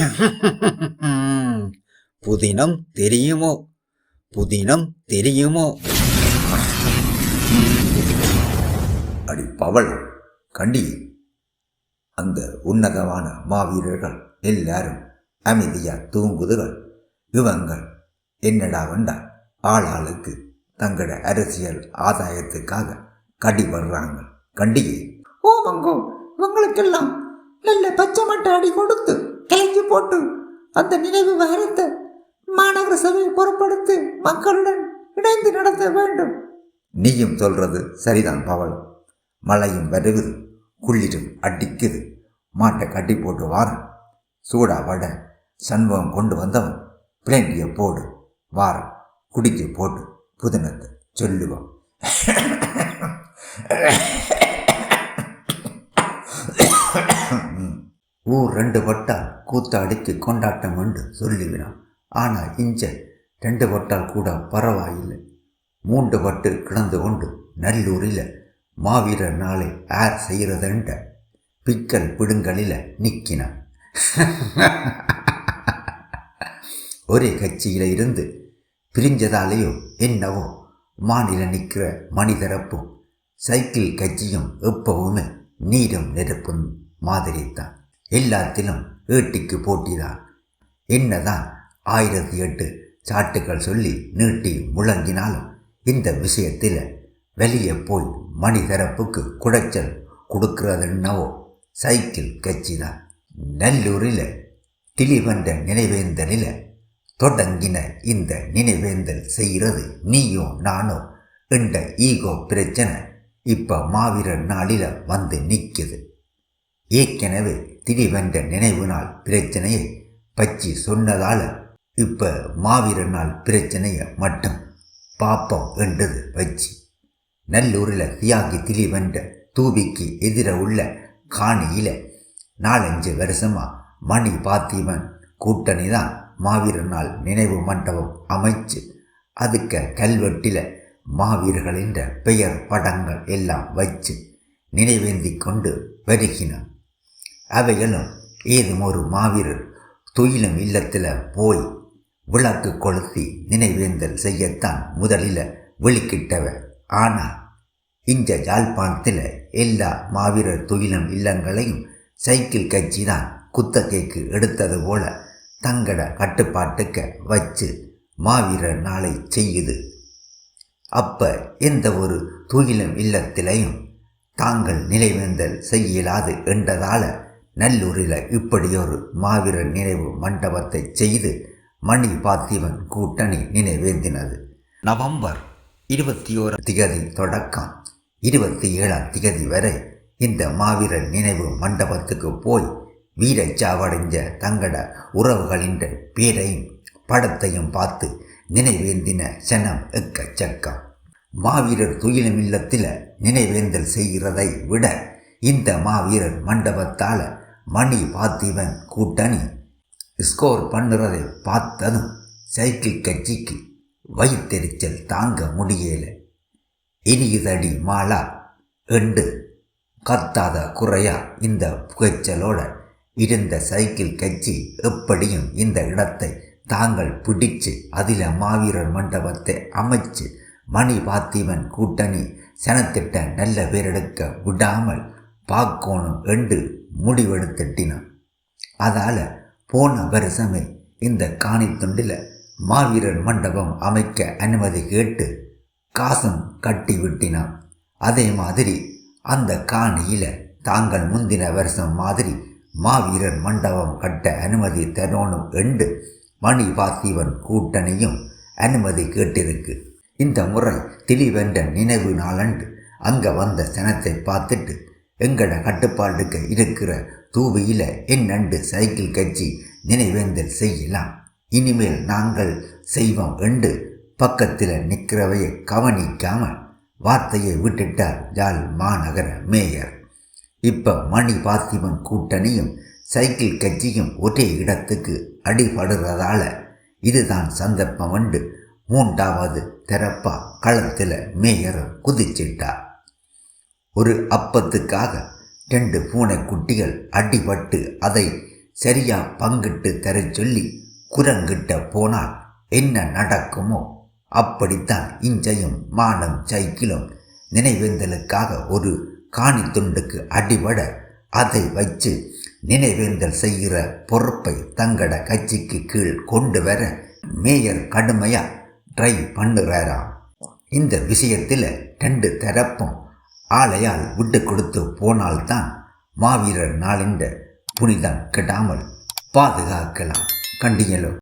புதினம் தெரியுமோ? புதினம் தெரியுமோ? அடி பவள் கண்டி. அந்த உன்னதமான மாவீரர்கள் எல்லாரும் அமைதியா தூங்குதுகள். இவங்கள் என்னடா வண்டா? ஆளாளுக்கு தங்களோட அரசியல் ஆதாயத்துக்காக கடிபடுறாங்க கண்டிகை மங்கோ இவங்களுக்கெல்லாம் நல்ல பச்சை மட்டை அடி கொடுத்து கிளஞ்சி போட்டு அந்த நினைவு வாரத்தை மாநகர சபையை பொறுப்படுத்தி மக்களுடன் இணைந்து நடத்த வேண்டும். நீயும் சொல்றது சரிதான் பவள் மழையும் வருகுது குளிரும் அடிக்குது. மாட்டை கட்டி போட்டு வாரம் சூடா வட சண்முகம் கொண்டு வந்தவன் பிளேண்டிய போடு வாரம் குடிக்க போட்டு புதினத்தை சொல்லுவோம். ஊர் ரெண்டு பட்டால் கூத்தாடிக்கு கொண்டாட்டம் என்று சொல்லிவினான் ஆனால் இஞ்ச ரெண்டு பட்டால் கூட பரவாயில்லை. மூன்று பட்டு கிடந்து கொண்டு நல்லூரில் மாவீரர் நாளை ஆர் செய்கிறதென்ற பிக்கல் பிடுங்களில் நிற்கினான் ஒரே கட்சியில் இருந்து பிரிஞ்சதாலேயோ என்னவோ மாநில நிற்கிற மனிதரப்பும் சைக்கிள் கட்சியும் எப்பவுமே நீரும் நெருப்பும் மாதிரி தான் எல்லாத்திலும் ஏட்டிக்கு போட்டிதான் என்னதான் ஆயிரத்தி எட்டு சாட்டுகள் சொல்லி நீட்டி முழங்கினாலும் இந்த விஷயத்தில் வெளியே போய் மணிதரப்புக்கு குடைச்சல் கொடுக்கறதுன்னவோ சைக்கிள் கட்சி தான் நல்லூரில் திலிவன்ற நினைவேந்தலில் தொடங்கின இந்த நினைவேந்தல் செய்கிறது நீயோ நானோ என்ற ஈகோ பிரச்சனை இப்போ மாவீரர் நாளில் வந்து நிற்குது ஏற்கனவே திடீவென்ற நினைவு நாள் பிரச்சனையை பச்சி சொன்னதால் இப்போ மாவீரர் நாள் பிரச்சனையை மட்டும் பாப்போம் என்றது வச்சு நல்லூரில் தியாகி திரிவென்ற தூபிக்கு எதிர உள்ள காணியில் நாலஞ்சு வருஷமா மணி பாத்திமன் கூட்டணி தான் மாவீரர் நாள் நினைவு மண்டபம் அமைச்சு அதுக்க கல்வெட்டில் மாவீரர்களின் பெயர் படங்கள் எல்லாம் வச்சு நினைவேந்தி கொண்டு வருகினான் அவைகளும் ஏதும் ஒரு மாவீரர் துயிலும் இல்லத்தில் போய் விளக்கு கொளுத்தி நினைவேந்தல் செய்யத்தான் முதலில் வெளிக்கிட்டவ. ஆனால் இந்த யாழ்ப்பாணத்தில் எல்லா மாவீரர் துயிலும் இல்லங்களையும் சைக்கிள் கட்சி தான் குத்தகைக்கு எடுத்தது போல தங்கட கட்டுப்பாட்டுக்க வச்சு மாவீரர் நாளை செய்யுது. அப்ப எந்த ஒரு துயிலும் இல்லத்திலையும் தாங்கள் நிலைவேந்தல் செய்யலாது என்றதால நல்லூரில் இப்படியொரு மாவீரர் நினைவு மண்டபத்தை செய்து மணி பாத்திவன் கூட்டணி நினைவேந்தினது. நவம்பர் இருபத்தி ஓரு திகதி தொடக்கம் இருபத்தி ஏழாம் திகதி வரை இந்த மாவீரர் நினைவு மண்டபத்துக்கு போய் வீரச்சாவடைஞ்ச தங்கட உறவுகளின் பேரையும் படத்தையும் பார்த்து நினைவேந்தின சனம் எக்கச்சக்கம் மாவீரர் துயிலும் இல்லத்தில் நினைவேந்தல் செய்கிறதை விட இந்த மாவீரர் மண்டபத்தால் மணி பாத்திவன் கூட்டணி. ஸ்கோர் பண்ணுறதை பார்த்ததும் சைக்கிள் கட்சிக்கு வயிற்றெரிச்சல் தாங்க முடியல. இனியுதடி மாலா என்று கத்தாத குறையா இந்த புகைச்சலோட இருந்த சைக்கிள் கட்சி எப்படியும் இந்த இடத்தை தாங்கள் பிடிச்சு அதில் மாவீரர் மண்டபத்தை அமைச்சு மணி பாத்திவன் கூட்டணி சனத்திட்ட நல்ல பேரெடுக்க விடாமல் பார்க்கணும் என்று முடிவெடுத்துட்டினான் அதால் போன வருஷமே இந்த காணி துண்டில் மாவீரர் மண்டபம் அமைக்க அனுமதி கேட்டு காசும் கட்டி விட்டினான் அதே மாதிரி அந்த காணியில் தாங்கள் முந்தின வருஷம் மாதிரி மாவீரர் மண்டபம் கட்ட அனுமதி தரணும் என்று மணி பார்த்திவன் கூட்டணியும் அனுமதி கேட்டிருக்கு. இந்த முறை திலீவென்ற நினைவு நாளன்று அங்கே வந்த சனத்தை பார்த்துட்டு எங்கள கட்டுப்பாட்டுக்கு இருக்கிற தூவியில் என்னண்டு சைக்கிள் கட்சி நினைவேந்தல் செய்யலாம். இனிமேல் நாங்கள் செய்வோம் என்று பக்கத்தில் நிற்கிறவையை கவனிக்காமல் வார்த்தையை விட்டுட்டார் யாழ் மாநகர மேயர். இப்போ மணி பாத்திமன் கூட்டணியும் சைக்கிள் கட்சியும் ஒரே இடத்துக்கு அடிபடுறதால இதுதான் சந்தர்ப்பம் உண்டு மூன்றாவது திறப்பா களத்தில் மேயர் குதிச்சிட்டார். ஒரு அப்பத்துக்காக ரெண்டு பூனை குட்டிகள் அடிபட்டு அதை சரியா பங்கிட்டு தர சொல்லி குரங்கிட்ட போனால் என்ன நடக்குமோ? அப்படித்தான் இஞ்சையும் மானம் சைக்கிளும் நினைவேந்தலுக்காக ஒரு காணி துண்டுக்கு அடிபட அதை வச்சு நினைவேந்தல் செய்கிற பொறுப்பை தங்கட கட்சிக்கு கீழ் கொண்டு வர மேயர் கடுமையா ட்ரை பண்ணுறாராம். இந்த விஷயத்தில் ரெண்டு தரப்பும் ஆலையால் விட்டு கொடுத்து போனால்தான் மாவீரர் நாளின்ற புனிதம் கெடாமல் பாதுகாக்கலாம். கண்டிங்களோ